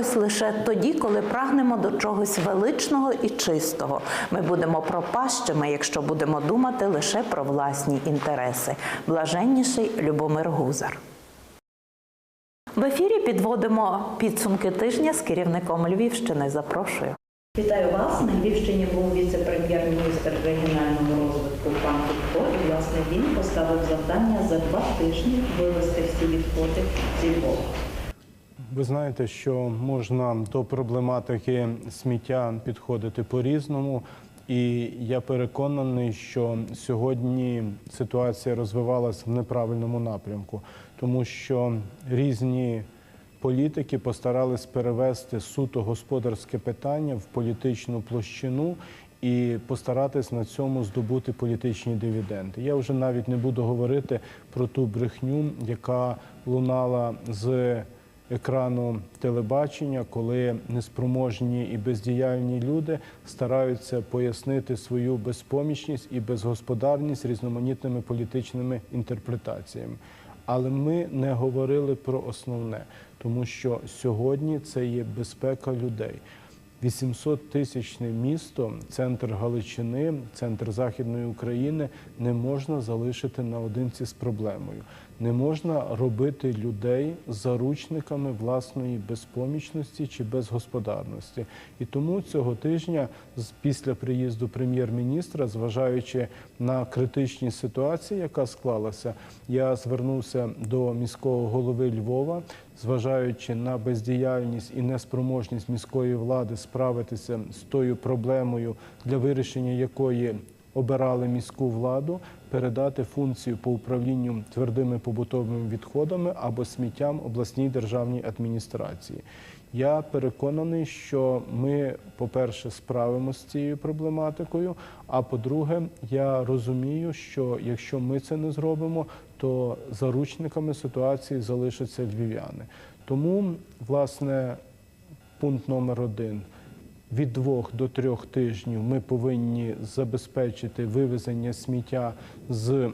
Щось лише тоді, коли прагнемо до чогось величного і чистого. Ми будемо пропащими, якщо будемо думати лише про власні інтереси. Блаженніший Любомир Гузар. В ефірі підводимо підсумки тижня з керівником Львівщини. Запрошую. Вітаю вас. На Львівщині був віце-прем'єр-міністр регіонального розвитку пан Кутко. І власне він поставив завдання за два тижні вивести всі відходи зі Львова. Ви знаєте, що можна до проблематики сміття підходити по-різному. І я переконаний, що сьогодні ситуація розвивалася в неправильному напрямку, тому що різні політики постарались перевести суто господарське питання в політичну площину і постаратись на цьому здобути політичні дивіденди. Я вже навіть не буду говорити про ту брехню, яка лунала з екрану телебачення, коли неспроможні і бездіяльні люди стараються пояснити свою безпомічність і безгосподарність різноманітними політичними інтерпретаціями. Але ми не говорили про основне, тому що сьогодні це є безпека людей. 800 тисячне місто, центр Галичини, центр Західної України не можна залишити наодинці з проблемою. Не можна робити людей заручниками власної безпомічності чи безгосподарності. І тому цього тижня, після приїзду прем'єр-міністра, зважаючи на критичні ситуації, яка склалася, я звернувся до міського голови Львова, зважаючи на бездіяльність і неспроможність міської влади справитися з тою проблемою, для вирішення якої обирали міську владу, передати функцію по управлінню твердими побутовими відходами або сміттям обласній державній адміністрації. Я переконаний, що ми, по-перше, справимося з цією проблематикою. А по-друге, я розумію, що якщо ми це не зробимо, то заручниками ситуації залишаться львів'яни. Тому, власне, пункт номер один. Від двох до трьох тижнів ми повинні забезпечити вивезення сміття з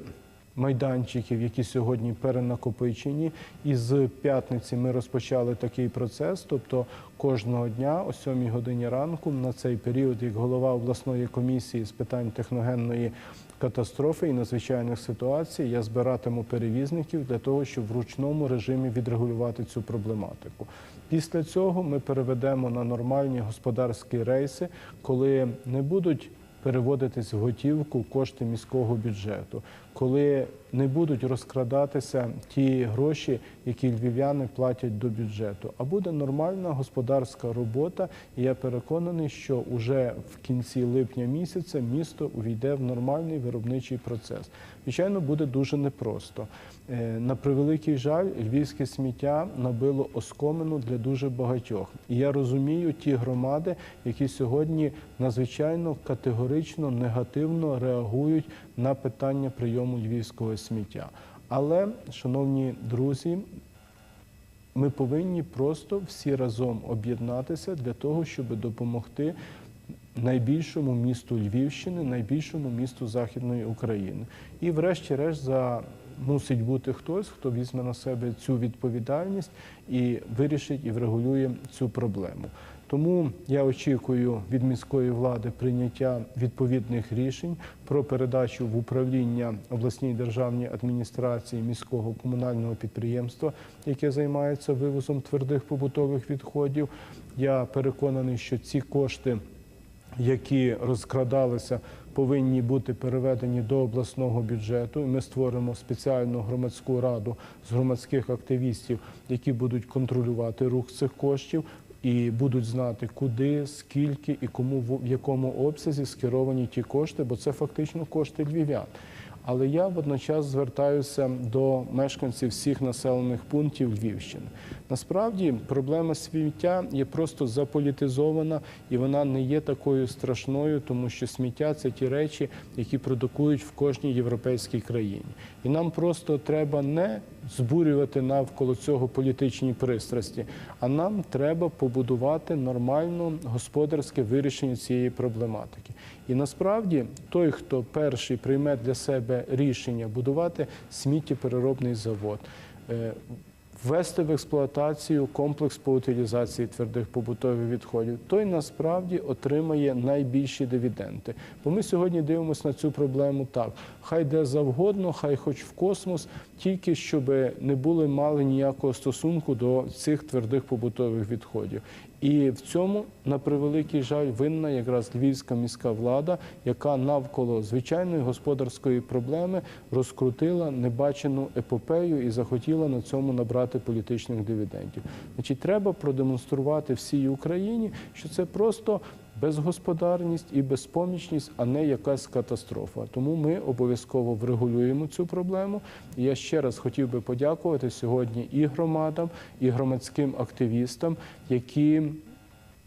майданчиків, які сьогодні перенакопичені. І з п'ятниці ми розпочали такий процес. Тобто кожного дня о 7 годині ранку на цей період, як голова обласної комісії з питань техногенної катастрофи і надзвичайних ситуацій, я збиратиму перевізників для того, щоб в ручному режимі відрегулювати цю проблематику. Після цього ми переведемо на нормальні господарські рейси, коли не будуть переводитись в готівку кошти міського бюджету, коли не будуть розкрадатися ті гроші, які львів'яни платять до бюджету, а буде нормальна господарська робота. І я переконаний, що уже в кінці липня місяця місто увійде в нормальний виробничий процес. Звичайно, буде дуже непросто. Е, На превеликий жаль, львівське сміття набило оскомину для дуже багатьох. І я розумію ті громади, які сьогодні надзвичайно категорично негативно реагують на питання прийому львівського сміття. Але, шановні друзі, ми повинні просто всі разом об'єднатися для того, щоб допомогти найбільшому місту Львівщини, найбільшому місту Західної України. І, врешті-решт, за мусить бути хтось, хто візьме на себе цю відповідальність і вирішить і врегулює цю проблему. Тому я очікую від міської влади прийняття відповідних рішень про передачу в управління обласній державній адміністрації міського комунального підприємства, яке займається вивозом твердих побутових відходів. Я переконаний, що ці кошти які розкрадалися, повинні бути переведені до обласного бюджету. Ми створимо спеціальну громадську раду з громадських активістів, які будуть контролювати рух цих коштів. І будуть знати, куди, скільки і кому в якому обсязі скеровані ті кошти, бо це фактично кошти львів'ян. Але я водночас звертаюся до мешканців всіх населених пунктів Львівщини. Насправді проблема сміття є просто заполітизована і вона не є такою страшною, тому що сміття це ті речі, які продукують в кожній європейській країні. І нам просто треба не збурювати навколо цього політичні пристрасті, а нам треба побудувати нормально господарське вирішення цієї проблематики. І насправді той, хто перший прийме для себе рішення будувати сміттєпереробний завод. е, ввести в експлуатацію комплекс по утилізації твердих побутових відходів, той насправді отримає найбільші дивіденди. Бо ми сьогодні дивимося на цю проблему так: хай де завгодно, хай хоч в космос, тільки щоб не були мали ніякого стосунку до цих твердих побутових відходів. І в цьому, на превеликий жаль, винна якраз львівська міська влада, яка навколо звичайної господарської проблеми розкрутила небачену епопею і захотіла на цьому набрати політичних дивідендів. Значить, треба продемонструвати всій Україні, що це просто безгосподарність і безпомічність, а не якась катастрофа. Тому ми обов'язково врегулюємо цю проблему. І я ще раз хотів би подякувати сьогодні і громадам, і громадським активістам, які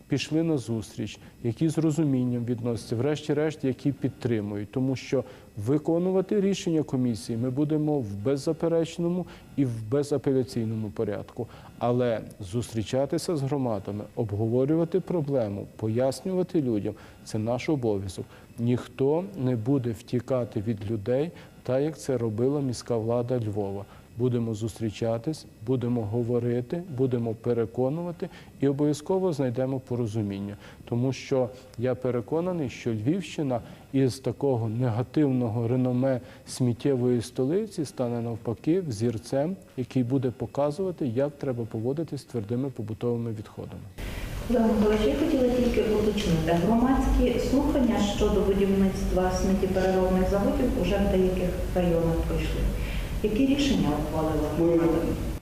пішли на зустріч, які з розумінням відносяться, врешті-решт, які підтримують, тому що виконувати рішення комісії ми будемо в беззаперечному і в безапеляційному порядку. Але зустрічатися з громадами, обговорювати проблему, пояснювати людям це наш обов'язок. Ніхто не буде втікати від людей, так як це робила міська влада Львова. Будемо зустрічатись, будемо говорити, будемо переконувати і обов'язково знайдемо порозуміння. Тому що я переконаний, що Львівщина із такого негативного реноме сміттєвої столиці стане навпаки взірцем, який буде показувати, як треба поводитись з твердими побутовими відходами. Миколаївич, я хотіла тільки уточнити. Громадські слухання щодо будівництва сміттєпереробних заводів уже в деяких районах пройшли. Які рішення ухвалила?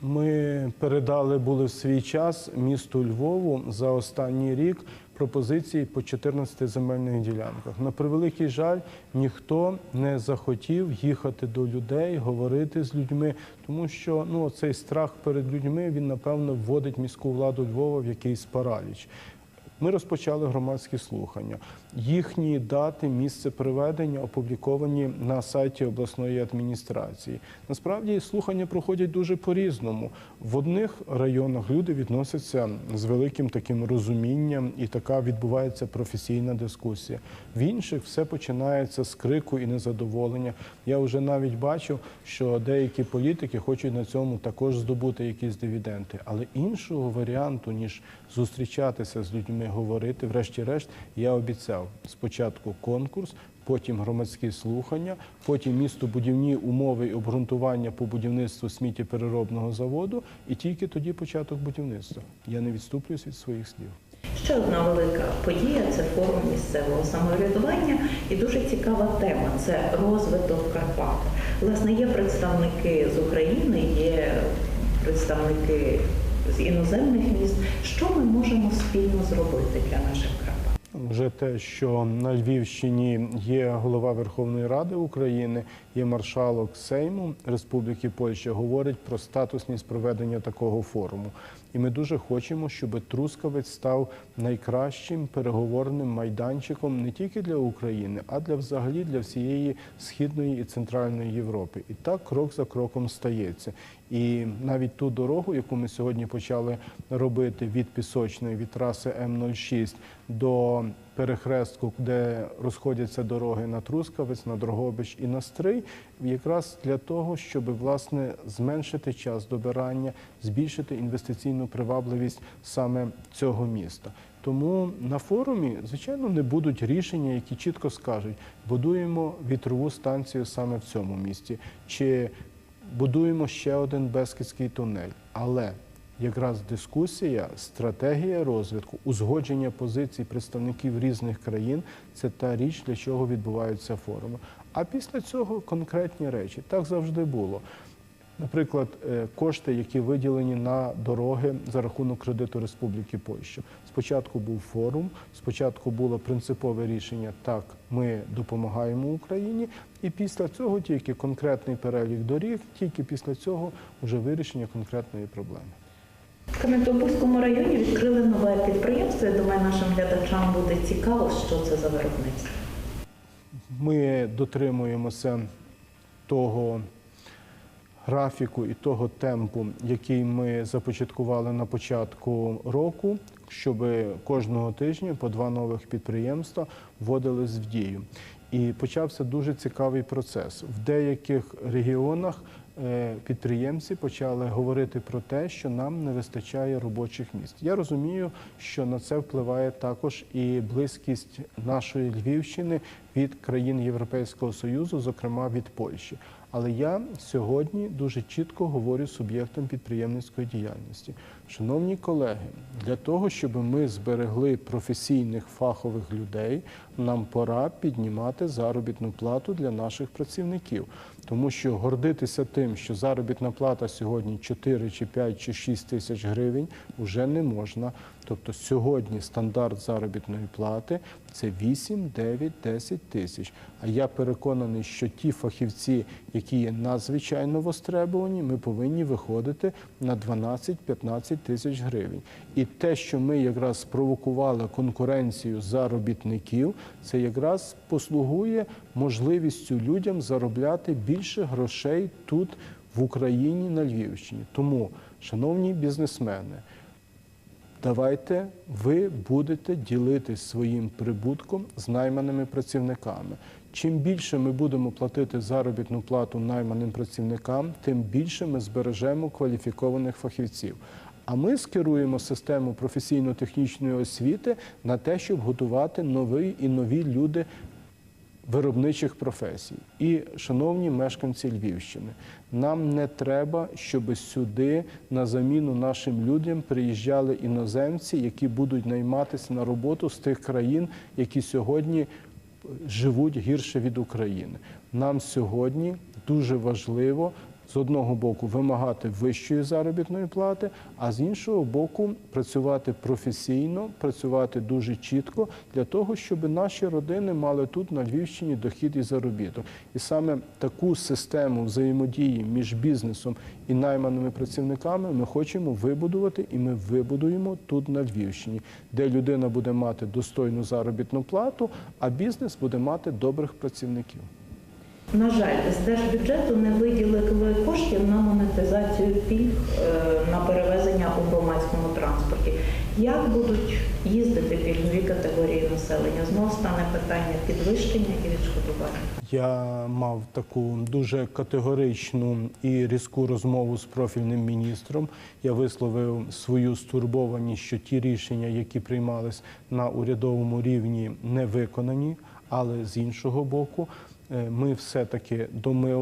Ми передали були в свій час місту Львову за останній рік пропозиції по 14 земельних ділянках. На превеликий жаль, ніхто не захотів їхати до людей, говорити з людьми, тому що ну цей страх перед людьми він напевно вводить міську владу Львова в якийсь параліч. Ми розпочали громадські слухання. Їхні дати, місце проведення опубліковані на сайті обласної адміністрації. Насправді слухання проходять дуже по-різному. В одних районах люди відносяться з великим таким розумінням, і така відбувається професійна дискусія. В інших все починається з крику і незадоволення. Я вже навіть бачу, що деякі політики хочуть на цьому також здобути якісь дивіденди. Але іншого варіанту, ніж зустрічатися з людьми, говорити, врешті-решт, я обіцяв спочатку конкурс, потім громадські слухання, потім містобудівні умови і обґрунтування по будівництву сміттєпереробного заводу, і тільки тоді початок будівництва. Я не відступлююсь від своїх слів. Ще одна велика подія це форум місцевого самоврядування і дуже цікава тема це розвиток Карпат. Власне, є представники з України, є представники з іноземних міст. Що ми можемо спільно зробити для наших Карпат? Вже те, що на Львівщині є голова Верховної Ради України, є маршалок Сейму Республіки Польща, говорить про статусність проведення такого форуму. І ми дуже хочемо, щоб Трускавець став найкращим переговорним майданчиком не тільки для України, а для взагалі для всієї східної і центральної Європи. І так крок за кроком стається. І навіть ту дорогу, яку ми сьогодні почали робити від пісочної від траси М06 до перехрестку, де розходяться дороги на Трускавець, на Дрогобич і на Стрий, якраз для того, щоб власне зменшити час добирання, збільшити інвестиційну привабливість саме цього міста. Тому на форумі, звичайно, не будуть рішення, які чітко скажуть, будуємо вітрову станцію саме в цьому місті, чи будуємо ще один Бескідський тунель. Але якраз дискусія, стратегія розвитку, узгодження позицій представників різних країн це та річ, для чого відбуваються форуми. А після цього конкретні речі. Так завжди було. Наприклад, е, кошти, які виділені на дороги за рахунок кредиту Республіки Польща. Спочатку був форум, спочатку було принципове рішення так, ми допомагаємо Україні, і після цього тільки конкретний перелік доріг, тільки після цього вже вирішення конкретної проблеми. В районі відкрили нове підприємство. Я думаю, нашим глядачам буде цікаво, що це за виробництво. Ми дотримуємося того графіку і того темпу, який ми започаткували на початку року, щоб кожного тижня по два нових підприємства вводились в дію. І почався дуже цікавий процес. В деяких регіонах підприємці почали говорити про те, що нам не вистачає робочих місць. Я розумію, що на це впливає також і близькість нашої Львівщини від країн Європейського Союзу, зокрема від Польщі. Але я сьогодні дуже чітко говорю суб'єктам підприємницької діяльності. Шановні колеги, для того, щоб ми зберегли професійних фахових людей, нам пора піднімати заробітну плату для наших працівників. Тому що гордитися тим, що заробітна плата сьогодні 4 чи 5 чи 6 тисяч гривень, вже не можна. Тобто сьогодні стандарт заробітної плати це 8, 9, 10 тисяч. А я переконаний, що ті фахівці, які є надзвичайно востребовані, ми повинні виходити на 12-15 тисяч гривень. І те, що ми якраз спровокували конкуренцію заробітників, це якраз послугує можливістю людям заробляти більше грошей тут в Україні на Львівщині. Тому, шановні бізнесмени, давайте ви будете ділитись своїм прибутком з найманими працівниками. Чим більше ми будемо платити заробітну плату найманим працівникам, тим більше ми збережемо кваліфікованих фахівців. А ми скеруємо систему професійно-технічної освіти на те, щоб готувати нові і нові люди виробничих професій. І, шановні мешканці Львівщини, нам не треба, щоб сюди на заміну нашим людям приїжджали іноземці, які будуть найматися на роботу з тих країн, які сьогодні живуть гірше від України. Нам сьогодні дуже важливо з одного боку вимагати вищої заробітної плати, а з іншого боку працювати професійно, працювати дуже чітко для того, щоб наші родини мали тут на Львівщині дохід і заробіток. І саме таку систему взаємодії між бізнесом і найманими працівниками ми хочемо вибудувати, і ми вибудуємо тут на Львівщині, де людина буде мати достойну заробітну плату, а бізнес буде мати добрих працівників. На жаль, з держбюджету не виділили коштів на монетизацію пільг е, на перевезення у громадському транспорті. Як будуть їздити пільгові категорії населення? Знову стане питання підвищення і відшкодування. Я мав таку дуже категоричну і різку розмову з профільним міністром. Я висловив свою стурбованість, що ті рішення, які приймались на урядовому рівні, не виконані. Але з іншого боку, ми все-таки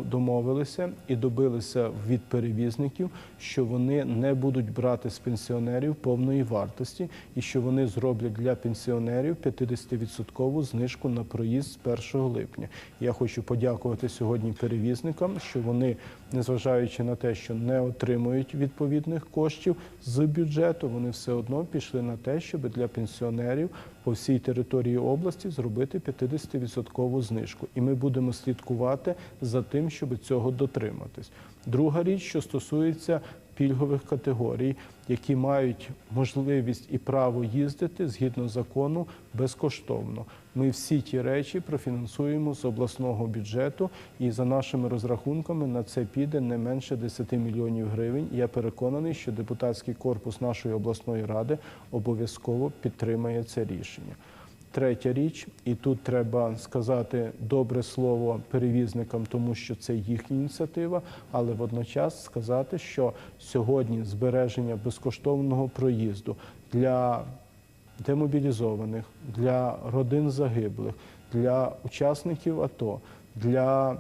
домовилися і добилися від перевізників, що вони не будуть брати з пенсіонерів повної вартості, і що вони зроблять для пенсіонерів 50% знижку на проїзд з 1 липня. Я хочу подякувати сьогодні перевізникам, що вони, незважаючи на те, що не отримують відповідних коштів з бюджету, вони все одно пішли на те, щоб для пенсіонерів по всій території області зробити 50% знижку. І ми будемо слідкувати за тим, щоб цього дотриматись. Друга річ, що стосується пільгових категорій, які мають можливість і право їздити згідно закону безкоштовно. Ми всі ті речі профінансуємо з обласного бюджету, і за нашими розрахунками на це піде не менше 10 мільйонів гривень. Я переконаний, що депутатський корпус нашої обласної ради обов'язково підтримає це рішення. Третя річ, і тут треба сказати добре слово перевізникам, тому що це їхня ініціатива, але водночас сказати, що сьогодні збереження безкоштовного проїзду для демобілізованих, для родин загиблих, для учасників АТО, для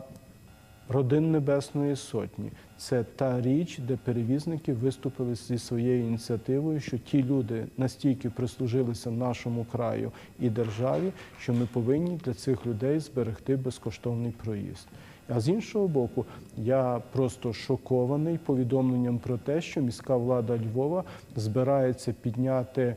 родин Небесної Сотні. Це та річ, де перевізники виступили зі своєю ініціативою, що ті люди настільки прислужилися нашому краю і державі, що ми повинні для цих людей зберегти безкоштовний проїзд. А з іншого боку, я просто шокований повідомленням про те, що міська влада Львова збирається підняти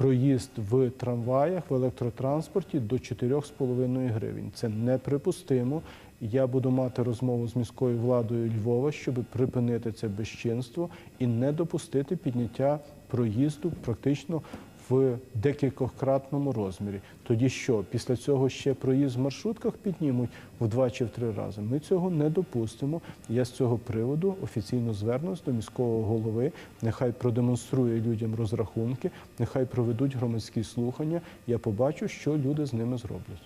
проїзд в трамваях в електротранспорті до 4,5 гривень. Це неприпустимо. Я буду мати розмову з міською владою Львова, щоб припинити це безчинство і не допустити підняття проїзду практично в декількократному розмірі. Тоді що, після цього ще проїзд в маршрутках піднімуть в два чи в три рази? Ми цього не допустимо. Я з цього приводу офіційно звернусь до міського голови. Нехай продемонструє людям розрахунки, нехай проведуть громадські слухання. Я побачу, що люди з ними зроблять.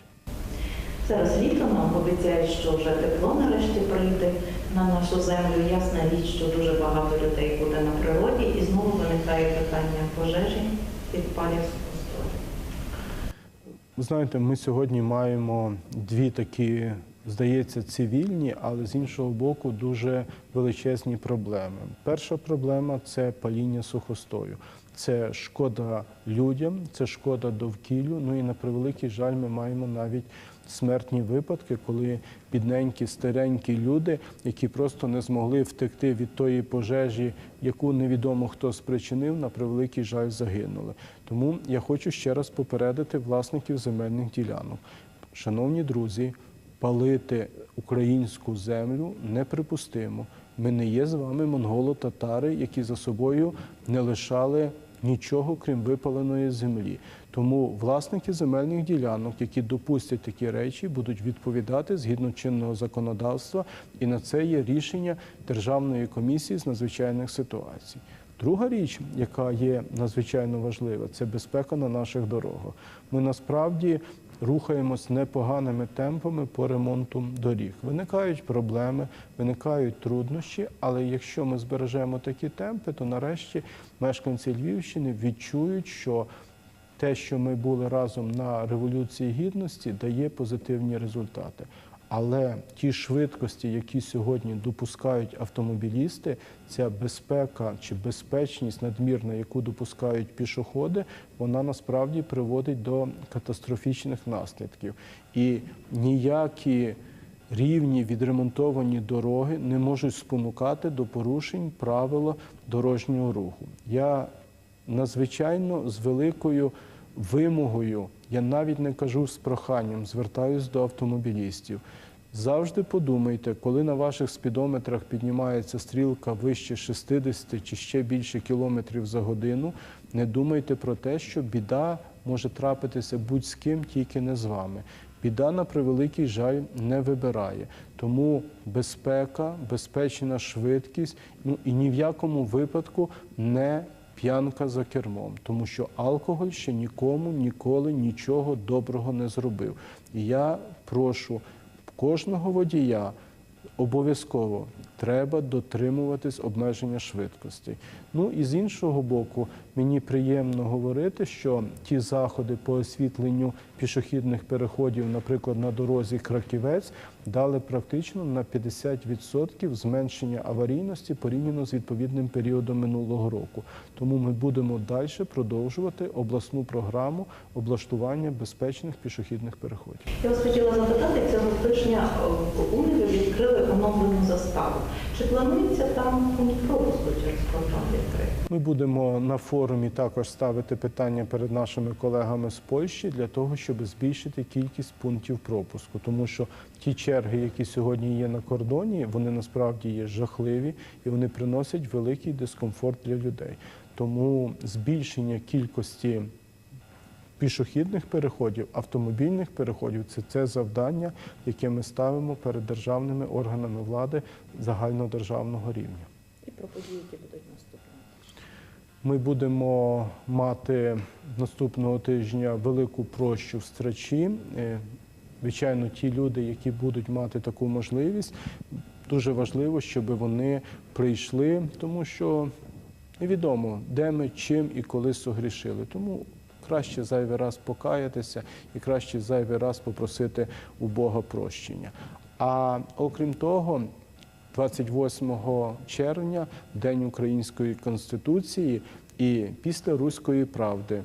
Зараз літо нам обіцяють, що вже тепло нарешті прийде на нашу землю. Ясна річ, що дуже багато людей буде на природі, і знову виникає питання пожежі, Ви знаєте, ми сьогодні маємо дві такі, здається, цивільні, але з іншого боку, дуже величезні проблеми. Перша проблема це паління сухостою. Це шкода людям, це шкода довкіллю. Ну і на превеликий жаль, ми маємо навіть смертні випадки, коли бідненькі, старенькі люди, які просто не змогли втекти від тої пожежі, яку невідомо хто спричинив, на превеликий жаль загинули. Тому я хочу ще раз попередити власників земельних ділянок. Шановні друзі, палити українську землю неприпустимо. Ми не є з вами монголо-татари, які за собою не лишали нічого, крім випаленої землі. Тому власники земельних ділянок, які допустять такі речі, будуть відповідати згідно чинного законодавства, і на це є рішення Державної комісії з надзвичайних ситуацій. Друга річ, яка є надзвичайно важлива, це безпека на наших дорогах. Ми насправді рухаємось непоганими темпами по ремонту доріг. Виникають проблеми, виникають труднощі, але якщо ми збережемо такі темпи, то нарешті мешканці Львівщини відчують, що те, що ми були разом на Революції Гідності, дає позитивні результати. Але ті швидкості, які сьогодні допускають автомобілісти, ця безпека чи безпечність надмірна, яку допускають пішоходи, вона насправді приводить до катастрофічних наслідків. І ніякі рівні відремонтовані дороги не можуть спонукати до порушень правила дорожнього руху. Я надзвичайно з великою вимогою, я навіть не кажу з проханням, звертаюсь до автомобілістів. Завжди подумайте, коли на ваших спідометрах піднімається стрілка вище 60 чи ще більше кілометрів за годину, не думайте про те, що біда може трапитися будь з ким, тільки не з вами. Біда на превеликий жаль не вибирає. Тому безпека, безпечна швидкість, ну і ні в якому випадку не п'янка за кермом, тому що алкоголь ще нікому ніколи нічого доброго не зробив. І я прошу кожного водія обов'язково треба дотримуватись обмеження швидкості. Ну і з іншого боку, мені приємно говорити, що ті заходи по освітленню пішохідних переходів, наприклад, на дорозі Краківець, дали практично на 50% зменшення аварійності порівняно з відповідним періодом минулого року. Тому ми будемо далі продовжувати обласну програму облаштування безпечних пішохідних переходів. Я вас хотіла запитати, цього тижня в відкрили оновлену заставу. Чи планується там пункт пропуску через кордон відкрити? Ми будемо на форумі також ставити питання перед нашими колегами з Польщі для того, щоб збільшити кількість пунктів пропуску, тому що ті черги, які сьогодні є на кордоні, вони насправді є жахливі і вони приносять великий дискомфорт для людей. Тому збільшення кількості пішохідних переходів, автомобільних переходів це це завдання, яке ми ставимо перед державними органами влади загальнодержавного рівня. І про події, які будуть наступними. Ми будемо мати наступного тижня велику прощу в страчі. Е, Звичайно, ті люди, які будуть мати таку можливість, дуже важливо, щоб вони прийшли, тому що невідомо, де ми, чим і коли согрішили. Тому краще зайвий раз покаятися і краще зайвий раз попросити у Бога прощення. А окрім того, 28 червня, День Української Конституції, і після Руської правди,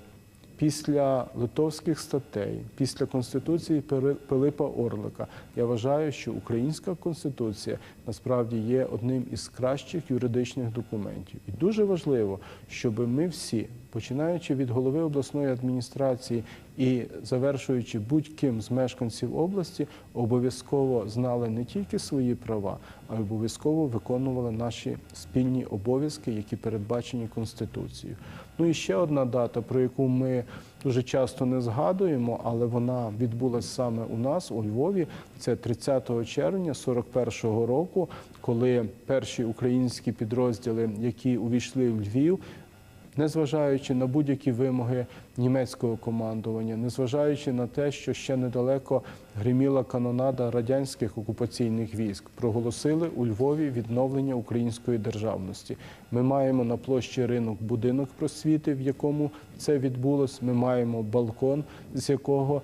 після литовських статей, після Конституції Пилипа Орлика, я вважаю, що Українська Конституція насправді є одним із кращих юридичних документів. І дуже важливо, щоб ми всі, починаючи від голови обласної адміністрації і завершуючи будь-ким з мешканців області, обов'язково знали не тільки свої права, а й обов'язково виконували наші спільні обов'язки, які передбачені Конституцією. Ну і ще одна дата, про яку ми дуже часто не згадуємо, але вона відбулася саме у нас у Львові. Це 30 червня 41-го року, коли перші українські підрозділи, які увійшли в Львів, незважаючи на будь-які вимоги німецького командування, незважаючи на те, що ще недалеко гриміла канонада радянських окупаційних військ, проголосили у Львові відновлення української державності. Ми маємо на площі ринок будинок просвіти, в якому це відбулось. Ми маємо балкон, з якого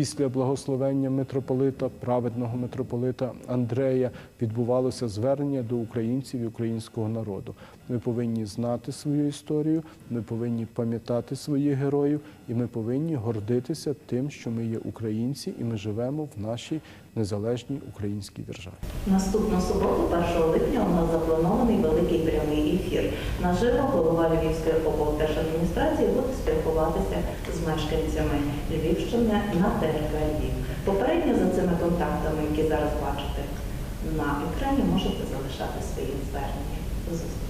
Після благословення митрополита, праведного митрополита Андрея, відбувалося звернення до українців і українського народу. Ми повинні знати свою історію, ми повинні пам'ятати своїх героїв, і ми повинні гордитися тим, що ми є українці, і ми живемо в нашій незалежній українській державі. Наступну суботу, 1 липня, у нас запланований великий прямий ефір. Наживо голова Львівської облдержадміністрації буде спілкуватися з мешканцями Львівщини на ТРК Львів. Попередньо за цими контактами, які зараз бачите на екрані, можете залишати свої звернення. До зустрічі.